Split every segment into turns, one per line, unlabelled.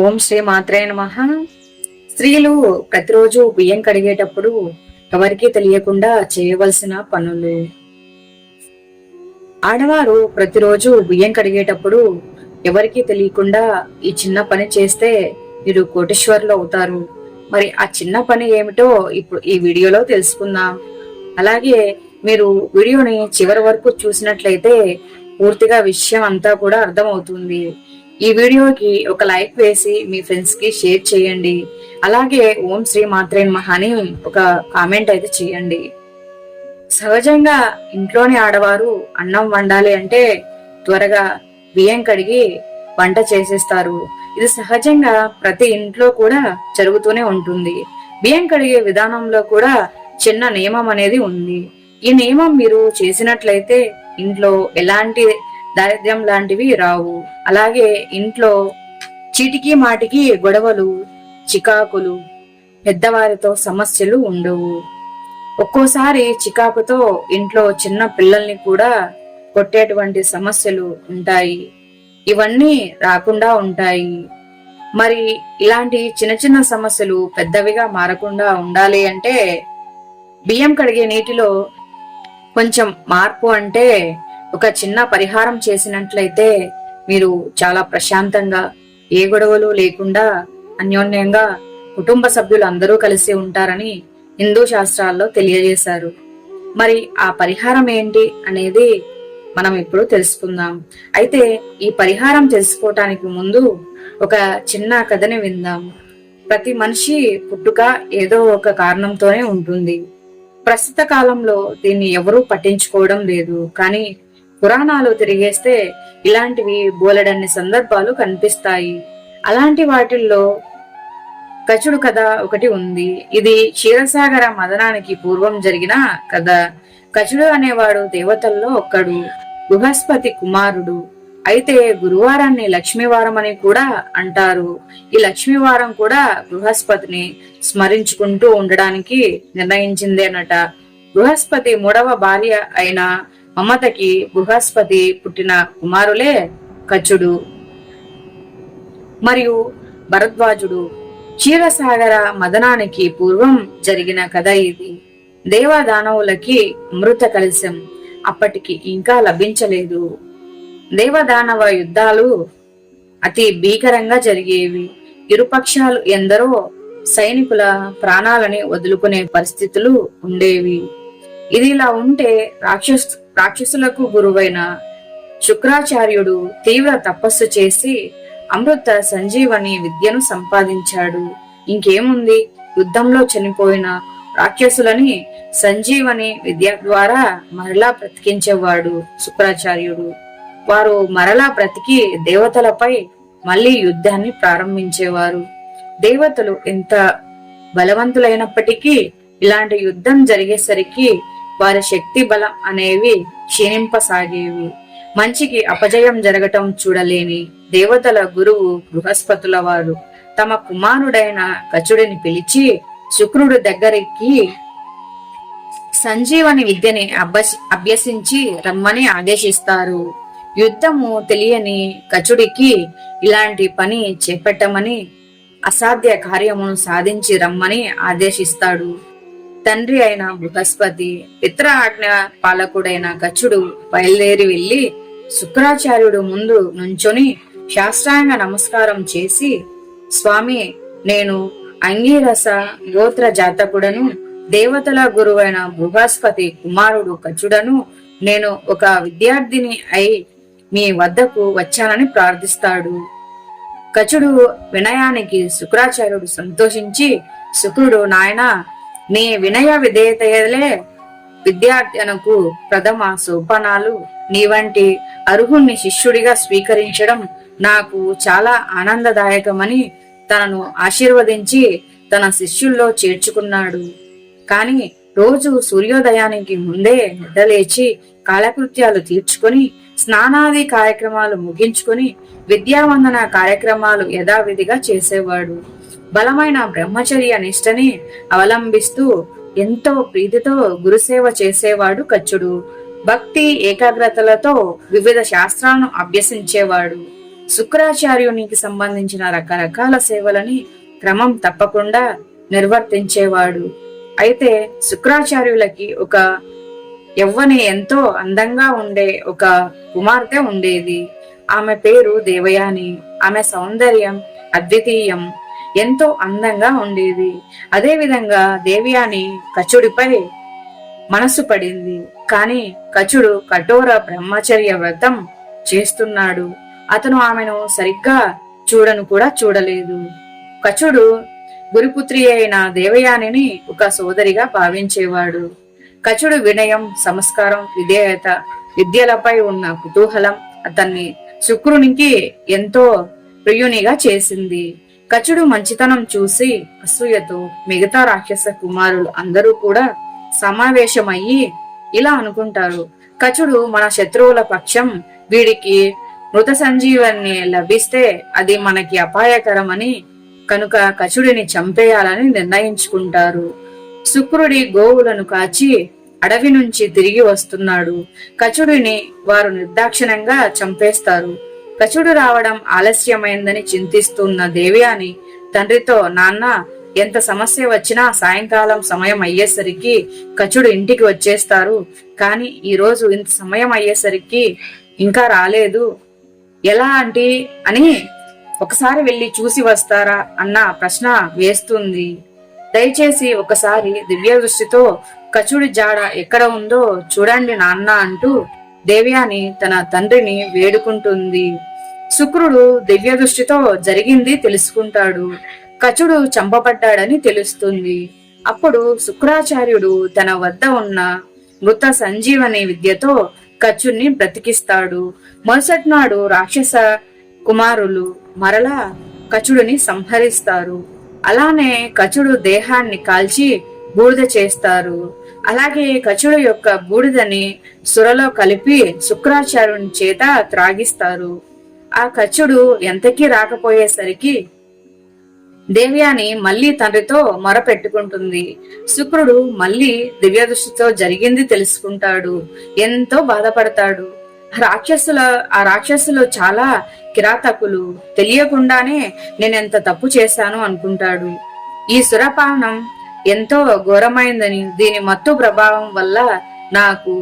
ఓం శ్రీ మాత్రే నమ. స్త్రీలు ప్రతిరోజు బియ్యం కడిగేటప్పుడు ఎవరికీ తెలియకుండా చేయవలసిన పనులు. ఆడవారు ప్రతిరోజు బియ్యం కడిగేటప్పుడు ఎవరికీ తెలియకుండా ఈ చిన్న పని చేస్తే మీరు కోటేశ్వర్లు అవుతారు. మరి ఆ చిన్న పని ఏమిటో ఇప్పుడు ఈ వీడియోలో తెలుసుకుందాం. అలాగే మీరు వీడియోని చివరి వరకు చూసినట్లయితే పూర్తిగా విషయం అంతా కూడా అర్థమవుతుంది. ఈ వీడియోకి ఒక లైక్ వేసి మీ ఫ్రెండ్స్కి షేర్ చేయండి. అలాగే ఓం శ్రీ మాత్రే మహాని ఒక కామెంట్ అయితే చేయండి. సహజంగా ఇంట్లోని ఆడవారు అన్నం వండాలి అంటే త్వరగా బియ్యం కడిగి వంట చేసేస్తారు. ఇది సహజంగా ప్రతి ఇంట్లో కూడా జరుగుతూనే ఉంటుంది. బియ్యం కడిగే విధానంలో కూడా చిన్న నియమం అనేది ఉంది. ఈ నియమం మీరు చేసినట్లయితే ఇంట్లో ఎలాంటి దారిద్ర్యం లాంటివి రావు. అలాగే ఇంట్లో చీటికి మాటికి గొడవలు చికాకులు పెద్దవారితో సమస్యలు ఉండవు. ఒక్కోసారి చికాకుతో ఇంట్లో చిన్న పిల్లల్ని కూడా కొట్టేటువంటి సమస్యలు ఉంటాయి. ఇవన్నీ రాకుండా ఉంటాయి. మరి ఇలాంటి చిన్న చిన్న సమస్యలు పెద్దవిగా మారకుండా ఉండాలి అంటే బియ్యం కడిగే నీటిలో కొంచెం మార్పు అంటే ఒక చిన్న పరిహారం చేసినట్లయితే మీరు చాలా ప్రశాంతంగా ఏ గొడవలు లేకుండా అన్యోన్యంగా కుటుంబ సభ్యులు అందరూ కలిసి ఉంటారని హిందూ శాస్త్రాల్లో తెలియజేశారు. మరి ఆ పరిహారం ఏంటి అనేది మనం ఇప్పుడు తెలుసుకుందాం. అయితే ఈ పరిహారం తెలుసుకోవటానికి ముందు ఒక చిన్న కథని విందాం. ప్రతి మనిషి పుట్టుక ఏదో ఒక కారణంతోనే ఉంటుంది. ప్రస్తుత కాలంలో దీన్ని ఎవరూ పట్టించుకోవడం లేదు. కానీ పురాణాలు తిరిగేస్తే ఇలాంటివి బోలెడన్ని సందర్భాలు కనిపిస్తాయి. అలాంటి వాటిల్లో కచుడు కథ ఒకటి ఉంది. ఇది క్షీరసాగర మదనానికి పూర్వం జరిగిన కథ. కచుడు అనేవాడు దేవతల్లో ఒక్కడు. బృహస్పతి కుమారుడు. అయితే గురువారాన్ని లక్ష్మీవారం అని కూడా అంటారు. ఈ లక్ష్మీవారం కూడా బృహస్పతిని స్మరించుకుంటూ ఉండడానికి నిర్ణయించిందేనట బృహస్పతి మూడవ భార్య అయిన మమతకి బృహస్పతి పుట్టిన కుమారులే కచుడు మరియు భరద్వాజుడు క్షీరసాగర మదనానికి పూర్వం జరిగిన కథ ఇది. దేవదానవులకి అమృత కలశం అప్పటికి ఇంకా లభించలేదు. దేవదానవ యుద్ధాలు అతి భీకరంగా జరిగేవి. ఇరుపక్షాలు ఎందరో సైనికుల ప్రాణాలని వదులుకునే పరిస్థితులు ఉండేవి. ఇది ఇలా ఉంటే రాక్షస్ రాక్షసులకు గురువైన శుక్రాచార్యుడు తీవ్ర తపస్సు చేసి అమృత సంజీవని విద్యను సంపాదించాడు. ఇంకేముంది? యుద్ధంలో చనిపోయిన రాక్షసులని సంజీవని విద్య ద్వారా మరలా బ్రతికించేవాడు శుక్రాచార్యుడు. వారు మరలా బ్రతికి దేవతలపై మళ్ళీ యుద్ధాన్ని ప్రారంభించేవారు. దేవతలు ఎంత బలవంతులైనప్పటికీ ఇలాంటి యుద్ధం జరిగేసరికి వారి శక్తి బలం అనేవి క్షీణింపసాగేవి. మంచికి అపజయం జరగటం చూడలేని దేవతల గురువు బృహస్పతుల వారు తమ కుమారుడైన కచుడిని పిలిచి శుక్రుడు దగ్గరికి సంజీవని విద్యని అభ్యసి అభ్యసించి రమ్మని ఆదేశిస్తారు. యుద్ధము తెలియని కచుడికి ఇలాంటి పని చేపట్టమని అసాధ్య కార్యమును సాధించి రమ్మని ఆదేశిస్తాడు. తండ్రి అయిన బృహస్పతి పిత్ర ఆజ్ఞ పాలకుడైన గచ్చుడు బయలుదేరి వెళ్ళి శుక్రాచార్యుడు ముందు నుంచొని శాస్త్రాంగ నమస్కారం చేసి స్వామి నేను అంగీరస గోత్ర జాతకుడను దేవతల గురువైన బృహస్పతి కుమారుడు కచుడను నేను ఒక విద్యార్థిని అయి మీ వద్దకు వచ్చానని ప్రార్థిస్తాడు కచుడు వినయానికి శుక్రాచార్యుడు సంతోషించి శుక్రుడు నాయన నీ వినయ విధేయతలే విద్యార్థనకు ప్రథమ సోపానాలు. నీ వంటి అర్హుణ్ణి శిష్యుడిగా స్వీకరించడం నాకు చాలా ఆనందదాయకమని తనను ఆశీర్వదించి తన శిష్యుల్లో చేర్చుకున్నాడు. కాని రోజు సూర్యోదయానికి ముందే నిద్రలేచి కాలకృత్యాలు తీర్చుకొని స్నానాది కార్యక్రమాలు ముగించుకొని విద్యావందన కార్యక్రమాలు యథావిధిగా చేసేవాడు. బలమైన బ్రహ్మచర్య నిష్టని అవలంబిస్తూ ఎంతో ప్రీతితో గురుసేవ చేసేవాడు కచ్చుడు. భక్తి ఏకాగ్రతలతో వివిధ శాస్త్రాలను అభ్యసించేవాడు. శుక్రాచార్యునికి సంబంధించిన రకరకాల సేవలని క్రమం తప్పకుండా నిర్వర్తించేవాడు. అయితే శుక్రాచార్యులకి ఒక యవ్వని ఎంతో అందంగా ఉండే ఒక కుమార్తె ఉండేది. ఆమె పేరు దేవయాని. ఆమె సౌందర్యం అద్వితీయం. ఎంతో అందంగా ఉండేది. అదేవిధంగా దేవయాని కచుడిపై మనసు పడింది. కానీ కచుడు కఠోర బ్రహ్మచర్య వ్రతం చేస్తున్నాడు. అతను ఆమెను సరిగ్గా చూడను కూడా చూడలేదు. కచుడు గురుపుత్రి అయిన దేవయానిని ఒక సోదరిగా భావించేవాడు. కచుడు వినయం సంస్కారం విధేయత విద్యలపై ఉన్న కుతూహలం అతన్ని శుక్రునికి ఎంతో ప్రియునిగా చేసింది. కచుడు మంచితనం చూసి అసూయతో మిగతా రాక్షస కుమారులు అందరూ కూడా సమావేశమయ్యి ఇలా అనుకుంటారు. కచుడు మన శత్రువుల పక్షం వీడికి మృత సంజీవన్ని లభిస్తే అది మనకి అపాయకరమని కనుక కచుడిని చంపేయాలని నిర్ణయించుకుంటారు. శుక్రుడి గోవులను కాచి అడవి నుంచి తిరిగి వస్తున్నాడు. కచుడిని వారు నిర్దాక్షిణంగా చంపేస్తారు. కచుడు రావడం ఆలస్యమైందని చింతిస్తున్న దేవ్యాని తండ్రితో నాన్న ఎంత సమస్య వచ్చినా సాయంకాలం సమయం అయ్యేసరికి కచుడు ఇంటికి వచ్చేస్తారు. కానీ ఈరోజు ఇంత సమయం అయ్యేసరికి ఇంకా రాలేదు. ఎలా ఆంటీ అని ఒకసారి వెళ్ళి చూసి వస్తారా అన్న ప్రశ్న వేస్తుంది. దయచేసి ఒకసారి దివ్య దృష్టితో కచుడి జాడ ఎక్కడ ఉందో చూడండి నాన్న అంటూ దేవ్యాని తన తండ్రిని వేడుకుంటుంది. శుక్రుడు దివ్య దృష్టితో జరిగింది తెలుసుకుంటాడు. కచుడు చంపబడ్డాడని తెలుస్తుంది. అప్పుడు శుక్రాచార్యుడు తన వద్ద ఉన్న మృత సంజీవని విద్యతో కచుడిని బ్రతికిస్తాడు. మరుసటి నాడు రాక్షస కుమారులు మరలా కచుడిని సంహరిస్తారు. అలానే కచుడు దేహాన్ని కాల్చి బూడిద చేస్తారు. అలాగే కచుడు యొక్క బూడిదని సురలో కలిపి శుక్రాచార్యుని చేత త్రాగిస్తారు. ఆ కచుడు ఎంతకీ రాకపోయేసరికి దేవ్యాని మళ్ళీ తండ్రితో మొరపెట్టుకుంటుంది. శుక్రుడు మళ్ళీ దివ్యదృష్టితో జరిగింది తెలుసుకుంటాడు. ఎంతో బాధపడతాడు. రాక్షసుల ఆ రాక్షసులు చాలా కిరాతకులు. తెలియకుండానే నేనెంత తప్పు చేశాను అనుకుంటాడు. ఈ సురపానం ఎంతో ఘోరమైందని దీని మత్తు ప్రభావం వల్ల నాకు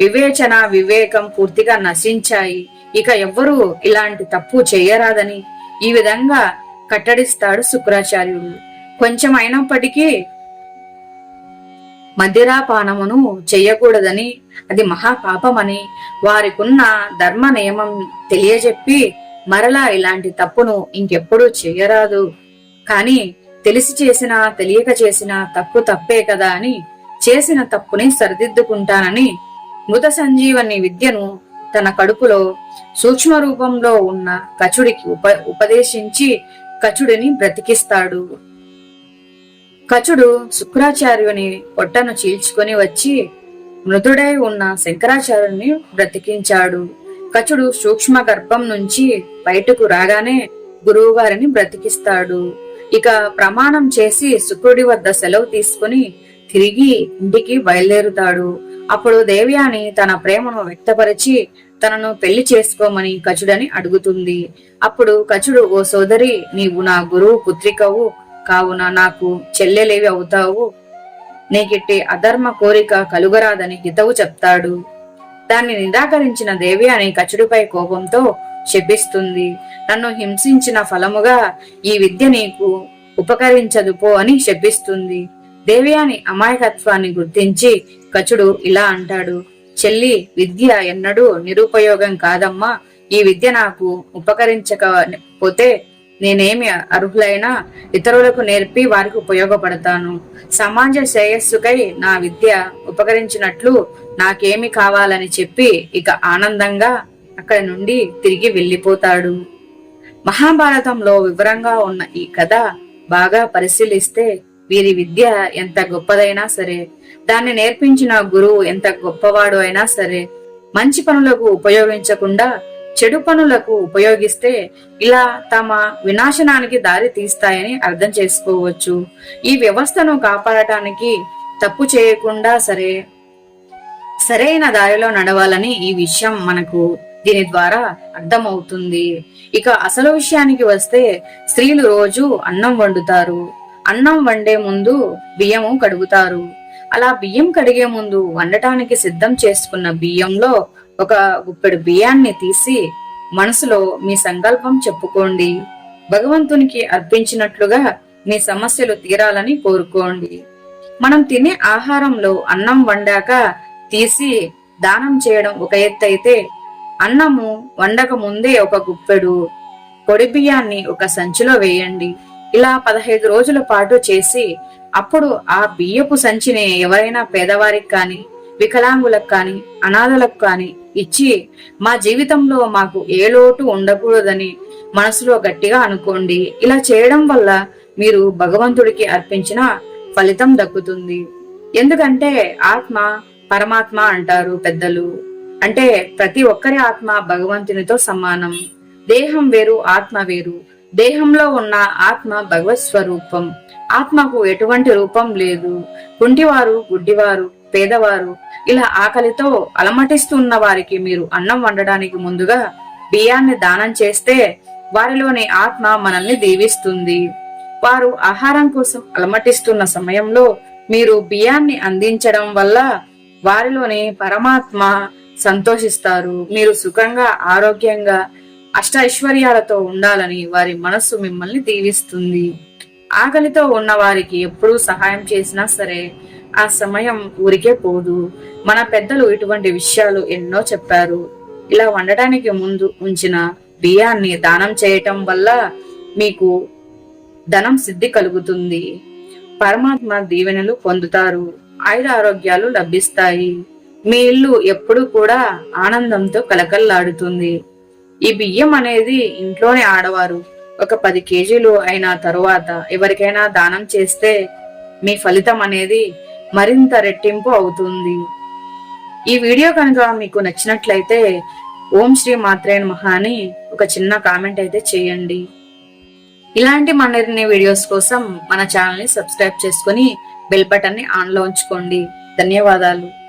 వివేచన వివేకం పూర్తిగా నశించాయి. ఇక ఎవ్వరూ ఇలాంటి తప్పు చేయరాదని ఈ విధంగా కట్టడిస్తాడు శుక్రాచార్యుడు. కొంచెం అయినప్పటికీ మదిరాపానమును చెయ్యకూడదని అది మహాపాపమని వారికున్న ధర్మ నియమం తెలియజెప్పి మరలా ఇలాంటి తప్పును ఇంకెప్పుడూ చెయ్యరాదు కానీ తెలిసి చేసినా తెలియక చేసినా తప్పు తప్పే కదా అని చేసిన తప్పుని సరిదిద్దుకుంటానని మృత సంజీవని విద్యను తన కడుపులో సూక్ష్మ రూపంలో ఉన్న కచుడికి ఉప ఉపదేశించి కచుడిని బ్రతికిస్తాడు. కచుడు శుక్రాచార్యుని పొట్టను చీల్చుకొని వచ్చి మృదుడై ఉన్న శంకరాచార్యుని బ్రతికించాడు. కచుడు సూక్ష్మ గర్భం నుంచి బయటకు రాగానే గురువుగారిని బ్రతికిస్తాడు. ఇక ప్రమాణం చేసి శుక్రుడి వద్ద సెలవు తీసుకుని తిరిగి ఇంటికి బయలుదేరుతాడు. అప్పుడు దేవ్యాని తన ప్రేమను వ్యక్తపరిచి తనను పెళ్ళి చేసుకోమని కచుడని అడుగుతుంది. అప్పుడు కచుడు ఓ సోదరి నీవు నా గురువు పుత్రికవు. కావున నాకు చెల్లెలేవి అవుతావు. నీకిట్టి అధర్మ కోరిక కలుగరాదని హితవు చెప్తాడు. దాన్ని నిరాకరించిన దేవ్యాని కచుడిపై కోపంతో శపిస్తుంది నన్ను హింసించిన ఫలముగా ఈ విద్య నీకు ఉపకరించదు పో అని శపిస్తుంది దేవయాని అమాయకత్వాన్ని గుర్తించి కచుడు ఇలా అంటాడు. చెల్లి విద్య ఎన్నడూ నిరుపయోగం కాదమ్మా. ఈ విద్య నాకు ఉపకరించకపోతే నేనేమి అర్హులైనా ఇతరులకు నేర్పి వారికి ఉపయోగపడతాను. సమాజ శ్రేయస్సుకై నా విద్య ఉపకరించినట్లు నాకేమి కావాలని చెప్పి ఇక ఆనందంగా అక్కడి నుండి తిరిగి వెళ్ళిపోతాడు. మహాభారతంలో వివరంగా ఉన్న ఈ కథ బాగా పరిశీలిస్తే వీరి విద్య ఎంత గొప్పదైనా సరే దాన్ని నేర్పించిన గురువు ఎంత గొప్పవాడు అయినా సరే మంచి పనులకు ఉపయోగించకుండా చెడు పనులకు ఉపయోగిస్తే ఇలా తమ వినాశనానికి దారి తీస్తాయని అర్థం చేసుకోవచ్చు. ఈ వ్యవస్థను కాపాడటానికి తప్పు చేయకుండా సరే సరైన దారిలో నడవాలని ఈ విషయం మనకు దీని ద్వారా అర్థమవుతుంది. ఇక అసలు విషయానికి వస్తే స్త్రీలు రోజు అన్నం వండుతారు. అన్నం వండే ముందు బియ్యము కడుగుతారు. అలా బియ్యం కడిగే ముందు వండటానికి సిద్ధం చేసుకున్న బియ్యంలో ఒక గుప్పెడు బియ్యాన్ని తీసి మనసులో మీ సంకల్పం చెప్పుకోండి. భగవంతునికి అర్పించినట్లుగా మీ సమస్యలు తీరాలని కోరుకోండి. మనం తినే ఆహారంలో అన్నం వండాక తీసి దానం చేయడం ఒక ఎత్తు అయితే అన్నము వండక ముందే ఒక గుప్పెడు పొడి బియ్యాన్ని ఒక సంచిలో వేయండి. ఇలా పదహైదు రోజుల పాటు చేసి అప్పుడు ఆ బియ్యపు సంచిని ఎవరైనా పేదవారికి కానీ వికలాంగులకు కానీ అనాథలకు కానీ ఇచ్చి మా జీవితంలో మాకు ఏ లోటు ఉండకూడదని మనసులో గట్టిగా అనుకోండి. ఇలా చేయడం వల్ల మీరు భగవంతుడికి అర్పించిన ఫలితం దక్కుతుంది. ఎందుకంటే ఆత్మ పరమాత్మ అంటారు పెద్దలు. అంటే ప్రతి ఒక్కరి ఆత్మ భగవంతునితో సమానం. దేహం వేరు ఆత్మ వేరు. దేహంలో ఉన్న ఆత్మ భగవత్ స్వరూపం. ఆత్మకు ఎటువంటి రూపం లేదు. కుంటివారు గుడ్డివారు పేదవారు. ఇలా ఆకలితో అలమటిస్తున్న వారికి మీరు అన్నం వండడానికి ముందుగా బియ్యాన్ని దానం చేస్తే వారిలోని ఆత్మ మనల్ని దీవిస్తుంది. వారు ఆహారం కోసం అలమటిస్తున్న సమయంలో మీరు బియ్యాన్ని అందించడం వల్ల వారిలోని పరమాత్మ సంతోషిస్తారు. మీరు సుఖంగా ఆరోగ్యంగా అష్ట ఐశ్వర్యాలతో ఉండాలని వారి మనస్సు మిమ్మల్ని దీవిస్తుంది. ఆకలితో ఉన్న వారికి ఎప్పుడూ సహాయం చేసినా సరే ఆ సమయం ఊరికే పోదు. మన పెద్దలు ఇటువంటి విషయాలు ఎన్నో చెప్పారు. ఇలా వండటానికి ముందు ఉంచిన బియ్యాన్ని దానం చేయటం వల్ల మీకు ధనం సిద్ధి కలుగుతుంది. పరమాత్మ దీవెనలు పొందుతారు. ఆయుర ఆరోగ్యాలు లభిస్తాయి. మీ ఇల్లు ఎప్పుడు కూడా ఆనందంతో కలకల్లాడుతుంది. ఈ బియ్యం అనేది ఇంట్లోనే ఆడవారు. ఒక పది కేజీలు అయిన తరువాత ఎవరికైనా దానం చేస్తే మీ ఫలితం అనేది మరింత రెట్టింపు అవుతుంది. ఈ వీడియో కనుక మీకు నచ్చినట్లయితే ఓం శ్రీ మాత్రేన్ మహా అని ఒక చిన్న కామెంట్ అయితే చేయండి. ఇలాంటి మరిన్ని వీడియోస్ కోసం మన ఛానల్ని సబ్స్క్రైబ్ చేసుకుని బెల్ బటన్ని ఆన్లో ఉంచుకోండి. ధన్యవాదాలు.